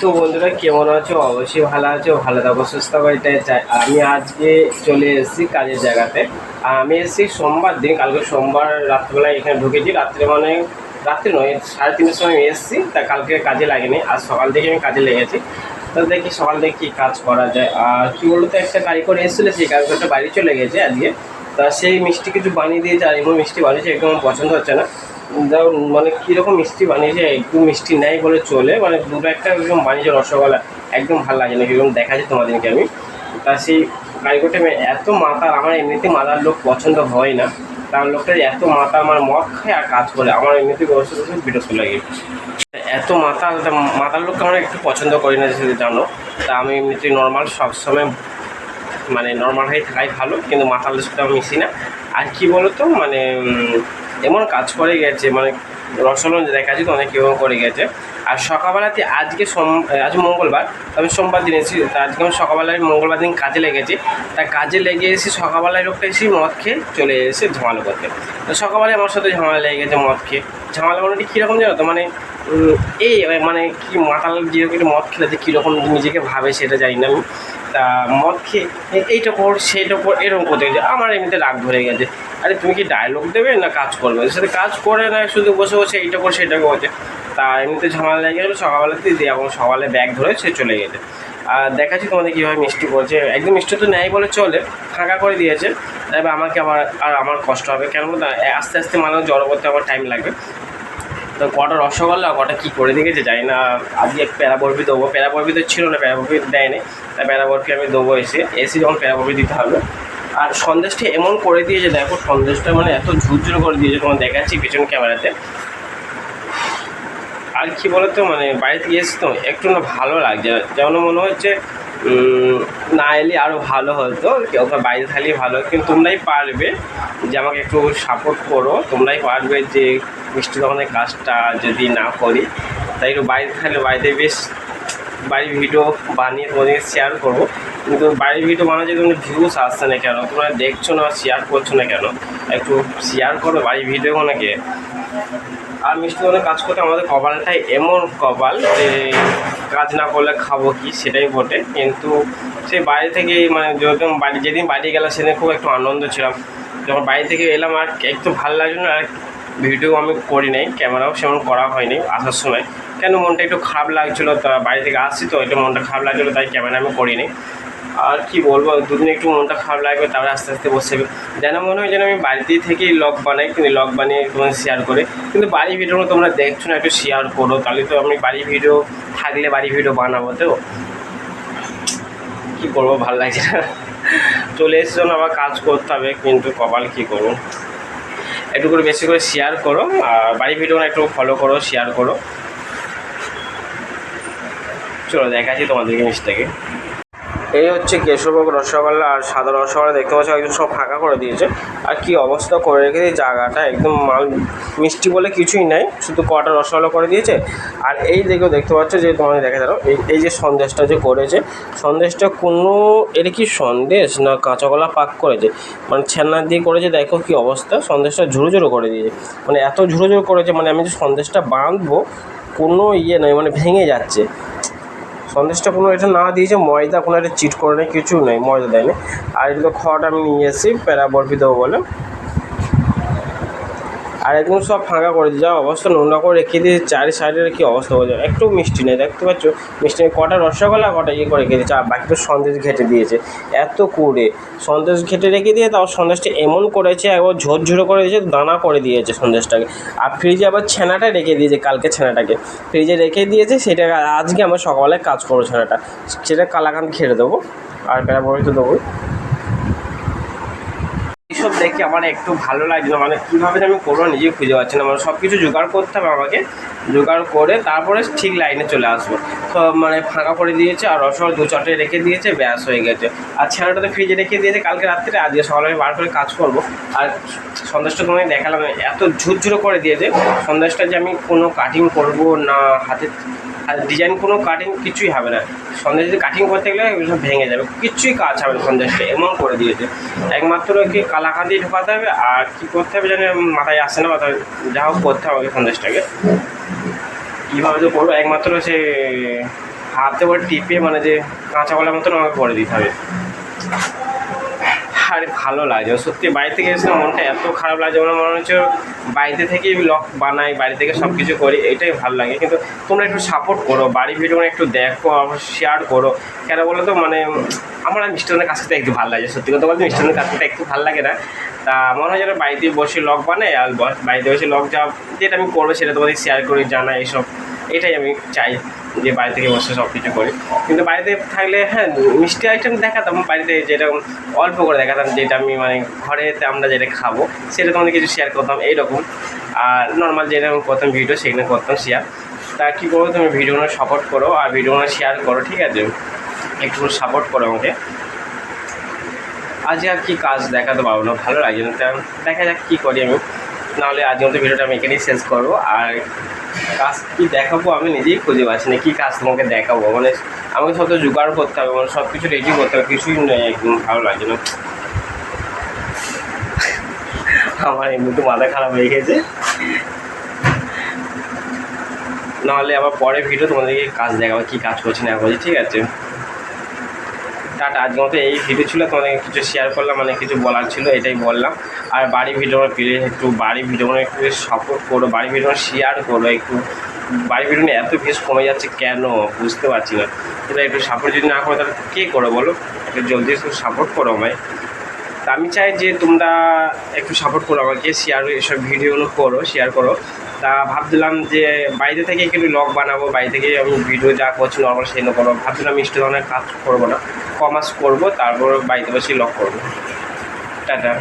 তো বন্ধুরা, কেমন আছো? অবশ্যই ভালো আছো, ভালো থাকো, সুস্থ এটাই চাই। আমি আজকে চলে এসেছি কাজের জায়গাতে। আর আমি এসেছি সোমবার দিন, কালকে সোমবার রাত্রিবেলায় এখানে ঢুকেছি। রাত্রে মানে রাত্রি নয়, সাড়ে তিনটের সময় এসেছি, তা কালকে কাজে লাগেনি আর সকাল থেকে আমি কাজে লেগেছি। তো দেখি সকাল থেকে কী কাজ করা যায়। আর কী বলতো, একটা কারিগর এসেছিল, সেই কারিগরটা বাড়ি চলে গেছে আজকে। তা সেই মিষ্টি কিছু বানিয়ে দিয়েছে, আর এমন মিষ্টি বানিয়েছে একদম পছন্দ হচ্ছে না। দাও মানে কীরকম মিষ্টি বানিয়েছে একটু মিষ্টি নেই বলে চলে মানে দুটো একটা একদম বানিয়েছে রসগোল্লা একদম ভালো লাগে না কীরকম দেখাচ্ছে তোমাদেরকে আমি। তা সেই কারিগরটা এত মাতার আমার এমনিতে মাতার লোক পছন্দ হয় না তার লোকটা এত মাথা আমার মদ খায় আর কাজ করে আমার এমনিতে বসে বিরক্ত লাগে। এত মাথা মাথার লোককে আমরা একটু পছন্দ করি না যদি জানো তা আমি এমনিতে নর্মাল সবসময় মানে নর্মাল হয়ে থাকাই ভালো কিন্তু মাথার সাথে আমি মিশি না। আর কি বলতো মানে উম, এমন কাজ করে গেছে মানে রসলন দেখা যায় তো অনেক কেউ করে গেছে। আর সকালবেলাতে আজকে সোম, আজ মঙ্গলবার, আমি সোমবার দিন এসেছি, তা আজকে আমি সকালবেলায় মঙ্গলবার দিন কাজে লেগেছি। তা কাজে লেগে এসে সকালবেলায় লোকটা এসে মদ খেয়ে চলে এসে ঝামালো করতে তো সকালবেলায় আমার সাথে ঝামেলা লেগে গেছে মদ খেয়ে। ঝামেলা মানে কীরকম জানো তো? মানে এই মানে কি মাতাল যেরকম একটু মদ খেলে যে কীরকম নিজেকে ভাবে সেটা জানি না আমি। তা মদ খেয়ে এইটা কর, সেইটা কর, এরকম করতে গেছে। আমার এমনিতে রাগ ধরে গেছে। আরে তুমি কি ডায়লগ দেবে না কাজ করবে? সাথে কাজ করে না, শুধু বসে বসে এইটা কর সেটা করছে। তা এমনিতে ঝামেলা লেগে গেলো, সকালবেলাতেই দিয়ে এবং সকালে ব্যাগ ধরে সে চলে গেছে। আর দেখাচ্ছি তোমাদের কীভাবে মিষ্টি করছে। একদম মিষ্টি তো নেয় বলে চলে, ফাঁকা করে দিয়েছে। এবার আমাকে আবার, আর আমার কষ্ট হবে কেন আস্তে আস্তে মানুষ জড়ো করতে আমার টাইম লাগবে। তো কটা রসগোল্লা, কটা কী করে দিয়েছে জানি না। আজকে প্যারা বরফি দেবো। প্যারা বরফি তো ছিল না প্যারা বরফি দেয়নি। তাই প্যারা বরফি আমি দেবো এসে এসে যখন প্যারা বরফি দিতে হবে আর সন্দেশটা এমন করে দিয়েছে, দেখো সন্দেশটা মানে এত ঝুরঝুর করে দিয়েছে, তোমার দেখাচ্ছি পিছন ক্যামেরাতে। আর কি বলতো মানে বাড়িতে এসে তো একটু না ভালো লাগছে। যেমন মনে হচ্ছে না এলে আরও ভালো হতো, কেউ বাইরে থাকলেই ভালো। কিন্তু তোমরাই পারবে যে আমাকে একটু সাপোর্ট করো, তোমরাই পারবে যে মিষ্টি দোকানের কাজটা যদি না করি। তাই একটু বাইরে থাকলে বাড়িতে বেশ, বাড়ির ভিডিও বানিয়ে তোমাদেরকে শেয়ার করব। কিন্তু বাড়ির ভিডিও বানাতে কোনো ভিউস আসছে না কেন? তোমরা দেখছ না শেয়ার করছ না কেন? একটু শেয়ার করো বাড়ির ভিডিও অনেকে আর মিষ্টি দোকানে কাজ করতে আমাদের কপালটাই এমন কপাল যে কাজ না করলে খাব কি সেটাই বটে। কিন্তু সেই বাড়ি থেকে মানে যখন বাড়ি যেদিন বাড়ি গেলাম সেদিন খুব একটু আনন্দ ছিলাম। যখন বাড়ি থেকে এলাম আর একটু ভালো লাগল না, আর ভিডিও আমি করি নাই ক্যামেরাও সেমন করা হয়নি আসার সময়। কেন মনটা একটু খারাপ লাগছিল, তা বাড়ি থেকে আসছি তো, একটু মনটা খারাপ লাগছিল, তাই ক্যামেরা আমি করিনি। আর কি বলব, দুদিন একটু মনটা খারাপ লাগবে, তারপরে আস্তে আস্তে বসে যাবে যেন মনে হয় যেন আমি বাড়িতেই থেকেই লগ বানাই কিন্তু লগ বানিয়ে তোমার শেয়ার করে। কিন্তু বাড়ি ভিডিও তোমরা দেখছ না, একটু শেয়ার করো, তাহলে তো আমি বাড়ি ভিডিও থাকলে বাড়ি ভিডিও বানাবো তো। কী করব ভালো লাগছে না। চলে এসে জন্য আবার কাজ করতে হবে, কিন্তু কপাল কী করব। একটু করে বেশি করে শেয়ার করো, আর বাড়ি ভিডিও একটু ফলো করো শেয়ার করো। চলো দেখাচ্ছি তোমাদেরকে মিষ্টিটাকে এই হচ্ছে কেশবভোগ রসগোল্লা আর সাদা রসগোল্লা দেখতে পাচ্ছ, একদম সব ফাঁকা করে দিয়েছে। আর কি অবস্থা করে রেখেছে, জায়গাটা একদম মাল মিষ্টি বলে কিছুই নাই, শুধু কটা রসগোল্লা করে দিয়েছে। আর এই দেখেও দেখতে পাচ্ছ যে তোমাদের দেখা যাবে এই যে সন্দেশটা যে করেছে, সন্দেশটা কোনো এটা কি সন্দেশ না কাঁচাকলা পাক করেছে? মানে ছানা দিয়ে করেছে, দেখো কি অবস্থা, সন্দেশটা ঝুড়ো ঝুড়ো করে দিয়েছে। মানে এত ঝুড়ো ঝুড়ো করেছে মানে আমি যে সন্দেশটা বাঁধবো, কোনো ইয়ে নয় মানে ভেঙে যাচ্ছে। সন্দেশটা কোনো এটা না দিয়েছে, ময়দা কোনো একটা চিট করে নেই কিছু নেই, ময়দা দেয়নি। আর এগুলো খড় আমি নিয়ে এসেছি প্যারা বরফি দেবো বলে। আর একদম সব ফাঁকা করে দিয়ে যা অবস্থা নোংরা করে রেখে দিয়ে চারি সাইডের কি অবস্থা হয়ে যায় একটু মিষ্টি নেই, দেখতে পাচ্ছ? মিষ্টি নেই। কটা রসগোল্লা, কটা ইয়ে করে রেখে দিয়েছে। আর বাকি তো সন্দেশ ঘেটে দিয়েছে। এত কুড়ে। সন্দেশ ঘেটে রেখে দিয়ে তাও সন্দেশটা এমন করেছে, একবার ঝোরঝুরো করে দিয়েছে, দানা করে দিয়েছে সন্দেশটাকে। আর ফ্রিজে আবার ছানাটা রেখে দিয়েছে, কালকে ছানাটাকে। ফ্রিজে রেখে দিয়েছে, সেটা আজকে আমার সকালে কাজ করব ছানাটা। সেটা কালাকান খেয়ে দেবো। আর প্যারা বড়িতে দেবো এইসব দেখে আমার একটু ভালো লাগল। মানে কীভাবে আমি করব নিজেই খুঁজে পাচ্ছি না। মানে সব কিছু জোগাড় করতে হবে আমাকে। জোগাড় করে তারপরে ঠিক লাইনে চলে আসব। মানে ফাঁকা করে দিয়েছে আর রসগোল্লা দু চারটে রেখে দিয়েছে, ব্যাস হয়ে গেছে। আর ছানাটা তো ফ্রিজে রেখে দিয়েছে, কালকে রাত্রে আজকে সকালে আমি বার করে কাজ করব। আর সন্দেশটা তোমায় দেখালাম, এত ঝুরঝুরো করে দিয়েছে, সন্দেশটা যে আমি কোনো কাটিং করব না, হাতে আর ডিজাইন কোনো কাটিং কিছুই হবে না। সন্দেশ যদি কাটিং করতে গেলে সব ভেঙে যাবে, কিছুই কাজ হবে না সন্দেশটা, এমন করে দিয়েছে। একমাত্র কি কালাকান দিয়ে ঢোকাতে হবে, আর কী করতে হবে জানি, মাথায় আসে না, মাথায় যা হোক করতে হবে সন্দেশটাকে। কীভাবে যে করব? একমাত্র সে হাতে করে টিপে মানে যে কাঁচা কলার মতন আমাকে করে দিতে হবে। আর ভালো লাগে সত্যি বাড়ি থেকে এসে মনটা এত খারাপ লাগে মানে মনে হচ্ছে বাড়িতে থেকেই লক বানাই, বাড়ি থেকে সব কিছু করি, এটাই ভালো লাগে। কিন্তু তোমরা একটু সাপোর্ট করো বাড়ি ভিডিও একটু দেখো আবার শেয়ার করো। কেন বলো তো মানে আমার মিষ্টানের কাছ থেকে একটু ভালো লাগে, সত্যি কথা বলতে মিষ্টানের কাছ থেকে একটু ভালো লাগে না। তা মনে হয় যেন বাড়িতে বসে লক বানাই আর বাড়িতে বসে লক যা যেটা আমি করব সেটা তোমাদের শেয়ার করি জানাই এসব। এটাই আমি চাই যে বাড়ি থেকে বসে সব কিছু করি। কিন্তু বাড়িতে থাকলে হ্যাঁ মিষ্টি আইটেম দেখাতাম, বাড়িতে যেটা অল্প করে দেখাতাম, যেটা আমি মানে ঘরেতে আমরা যেটা খাব, সেটা তোমাদের কিছু শেয়ার করতাম, এইরকম। আর নর্মাল যেটা আমি করতাম ভিডিও সেখানে করতাম শেয়ার তা কী করব, তুমি ভিডিওগুলো সাপোর্ট করো, আর ভিডিওগুলো শেয়ার করো, ঠিক আছে? একটু সাপোর্ট করো আমাকে। আজকে আর কি কাজ দেখাতে পারব না, ভালো লাগে না। দেখা যাক কী করি আমি। নাহলে আজ মতো ভিডিওটা আমি এখানেই শেষ করব। আর কাজ কি দেখাবো আমি নিজেই খুঁজে পাচ্ছি না, কী কাজ তোমাকে দেখাবো? মানে আমাকে সব তো জোগাড় করতে হবে মানে সব কিছু রেডি করতে হবে, কিছুই নেই একদম, ভালো লাগছে না। আমার এমনিতে মাথা খারাপ হয়ে গেছে। নাহলে আবার পরে ভিডিও তোমাদেরকে কাজ দেখাবো, কী কাজ করছি না করছি, ঠিক আছে? টাটা। আজকের মতো এই ভিডিও ছিল, তোমাদের কিছু শেয়ার করলাম মানে কিছু বলার ছিল, এটাই বললাম। আর বাড়ি ভিডিও প্লিজ একটু, বাড়ি ভিডিও একটু সাপোর্ট করো, বাড়ি ভিডিও শেয়ার করো, একটু বাড়ি ভিডিও এত ভিউজ কমে যাচ্ছে কেন? বুঝতে পারছি না। এটা একটু সাপোর্ট যদি না করো, তাহলে কে করো বলো? একটু জলদি একটু সাপোর্ট করো আমায়। তা আমি চাই যে তোমরা একটু সাপোর্ট করো আমাকে শেয়ার এসব ভিডিওগুলো করো শেয়ার করো। তা ভাবছিলাম যে বাইরে থেকে একটু লগ বানাবো, বাড়ি থেকে আমি ভিডিও যা করছি নর্মাল সেগুলো করব ভাবছিলাম মিষ্টি ধরনের কাজ করব না। কমার্স করব তারপর বাড়িতে বসে লগ করব। টাটা।